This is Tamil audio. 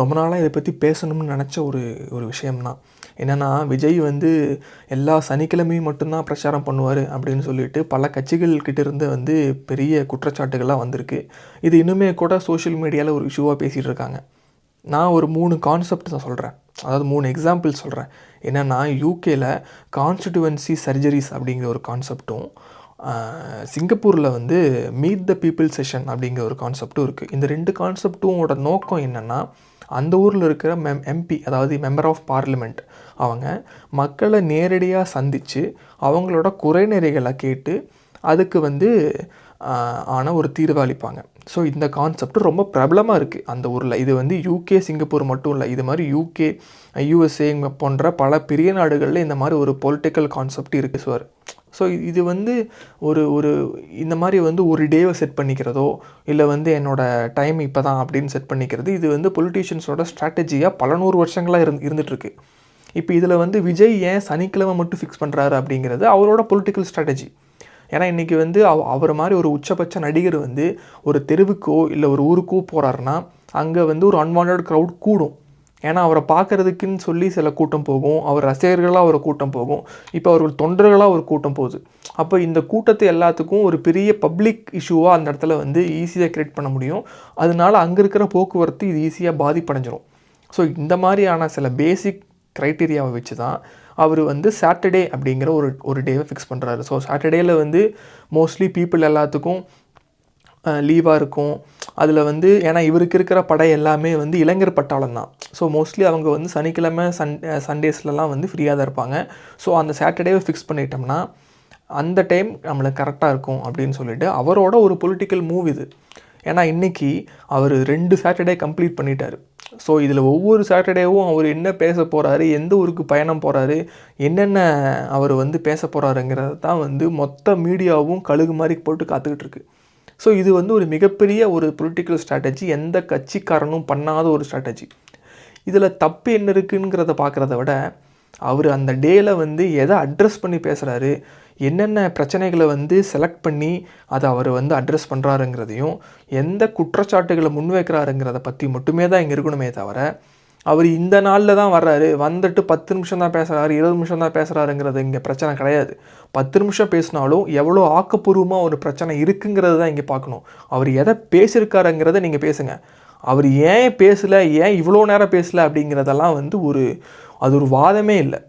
ரொம்ப நாளாக இதை பற்றி பேசணும்னு நினச்ச ஒரு ஒரு விஷயம்தான். என்னென்னா விஜய் வந்து எல்லா சனிக்கிழமையும் மட்டும்தான் பிரச்சாரம் பண்ணுவார் அப்படின்னு சொல்லிட்டு பல கட்சிகள்கிட்ட இருந்து வந்து பெரிய குற்றச்சாட்டுகள்லாம் வந்திருக்கு. இது இன்னுமே கூட சோஷியல் மீடியாவில் ஒரு இஷ்யூவாக பேசிகிட்டு இருக்காங்க. நான் ஒரு மூணு கான்செப்ட் தான் சொல்கிறேன் அதாவது மூணு எக்ஸாம்பிள் சொல்கிறேன் என்னென்னா யூகேல கான்ஸ்டிடுவன்சி சர்ஜரிஸ் அப்படிங்கிற ஒரு கான்செப்ட்டும் சிங்கப்பூரில் வந்து மீட் த பீப்புள் செஷன் அப்படிங்கிற ஒரு கான்செப்ட்டும் இருக்குது இந்த ரெண்டு கான்செப்டும் நோக்கம் என்னென்னா அந்த ஊரில் இருக்கிற மெம் எம்பி அதாவது மெம்பர் ஆஃப் பார்லிமெண்ட் அவங்க மக்களை நேரடியாக சந்தித்து அவங்களோட குறைநிறைகளை கேட்டு அதுக்கு வந்து ஆனால் ஆன ஒரு தீர்வு அளிப்பாங்க. ஸோ இந்த கான்செப்ட் ரொம்ப பிரபலமாக இருக்குது அந்த ஊரில். இது வந்து யூகே சிங்கப்பூர் மட்டும் இல்லை. இது மாதிரி யூகே யூஎஸ்ஏ போன்ற பல பெரிய நாடுகளில் இந்த மாதிரி ஒரு பொலிட்டிக்கல் கான்செப்ட் இருக்குது சார் ஸோ இது வந்து ஒரு ஒரு இந்த மாதிரி வந்து ஒரு டேவை செட் பண்ணிக்கிறதோ இல்லை வந்து என்னோட டைம் இப்போ தான் அப்படின்னு செட் பண்ணிக்கிறது இது வந்து பொலிட்டீஷியன்ஸோட ஸ்ட்ராட்டஜியாக பல நூறு வருஷங்களாக இருந்து இருந்துகிட்ருக்கு இப்போ இதில் வந்து விஜய் ஏன் சனிக்கிழமை மட்டும் ஃபிக்ஸ் பண்ணுறாரு அப்படிங்கிறது அவரோட பொலிட்டிக்கல் ஸ்ட்ராட்டஜி ஏன்னா இன்றைக்கி வந்து அவ அவர் மாதிரி ஒரு உச்சபட்ச நடிகர் வந்து ஒரு தெருவுக்கோ இல்லை ஒரு ஊருக்கோ போகிறாருன்னா அங்கே வந்து ஒரு அன்வான்ட் க்ரௌட் கூடும். ஏன்னா அவரை பார்க்கறதுக்குன்னு சொல்லி சில கூட்டம் போகும். அவர் ரசிகர்களாக ஒரு கூட்டம் போகும். இப்போ அவர்கள் தொண்டர்களாக ஒரு கூட்டம் போகுது. அப்போ இந்த கூட்டத்தை எல்லாத்துக்கும் ஒரு பெரிய பப்ளிக் இஷ்யூவாக அந்த இடத்துல வந்து ஈஸியாக கிரியேட் பண்ண முடியும். அதனால அங்கே இருக்கிற போக்குவரத்து இது ஈஸியாக பாதிப்படைஞ்சிரும். ஸோ இந்த மாதிரியான சில பேசிக் க்ரைட்டீரியாவை வச்சு தான் அவர் வந்து சாட்டர்டே அப்படிங்கிற ஒரு ஒரு டேவை ஃபிக்ஸ் பண்ணுறாரு ஸோ சாட்டர்டேயில் வந்து மோஸ்ட்லி பீப்புள் எல்லாத்துக்கும் லீவாக இருக்கும். அதில் வந்து ஏன்னா இவருக்கு இருக்கிற படை எல்லாமே வந்து இளைஞர் பட்டாளம் தான் ஸோ மோஸ்ட்லி அவங்க வந்து சனிக்கிழமை சன் சண்டேஸ்லலாம் வந்து ஃப்ரீயாக தான் இருப்பாங்க. ஸோ அந்த சாட்டர்டேவை ஃபிக்ஸ் பண்ணிட்டோம்னா அந்த டைம் நம்மளுக்கு கரெக்டாக இருக்கும் அப்படின்னு சொல்லிட்டு அவரோட ஒரு பொலிட்டிக்கல் மூவ் இது. ஏன்னா இன்றைக்கி அவர் ரெண்டு சாட்டர்டே கம்ப்ளீட் பண்ணிட்டார். ஸோ இதில் ஒவ்வொரு சாட்டர்டேவும் அவர் என்ன பேச போகிறாரு எந்த ஊருக்கு பயணம் போகிறாரு என்னென்ன அவர் வந்து பேச போகிறாருங்கிறத தான் வந்து மொத்த மீடியாவும் கழுகு மாதிரி போட்டு காத்துக்கிட்டு இருக்கு. ஸோ இது வந்து ஒரு மிகப்பெரிய ஒரு பொலிட்டிக்கல் ஸ்ட்ராட்டஜி எந்த கட்சிக்காரனும் பண்ணாத ஒரு ஸ்ட்ராட்டஜி இதில் தப்பு என்ன இருக்குங்கிறத பார்க்குறத விட அவர் அந்த டேயில் வந்து எதை அட்ரஸ் பண்ணி பேசுகிறாரு என்னென்ன பிரச்சனைகளை வந்து செலக்ட் பண்ணி அதை அவர் வந்து அட்ரஸ் பண்ணுறாருங்கிறதையும் எந்த குற்றச்சாட்டுகளை முன்வைக்கிறாருங்கிறத பற்றி மட்டுமே தான் இங்கே இருக்கணுமே தவிர அவர் இந்த நாளில் தான் வர்றாரு வந்துட்டு பத்து நிமிஷம் தான் பேசுகிறாரு இருபது நிமிஷம் தான் பேசுகிறாருங்கிறது இங்கே பிரச்சனை கிடையாது. பத்து நிமிஷம் பேசினாலும் எவ்வளோ ஆக்கப்பூர்வமாக ஒரு பிரச்சனை இருக்குங்கிறது தான் இங்கே பார்க்கணும் அவர் எதை பேசியிருக்காருங்கிறத நீங்கள் பேசுங்கள் அவர் ஏன் பேசலை ஏன் இவ்வளோ நேரம் பேசலை அப்படிங்கிறதெல்லாம் வந்து ஒரு அது ஒரு வாதமே இல்லை.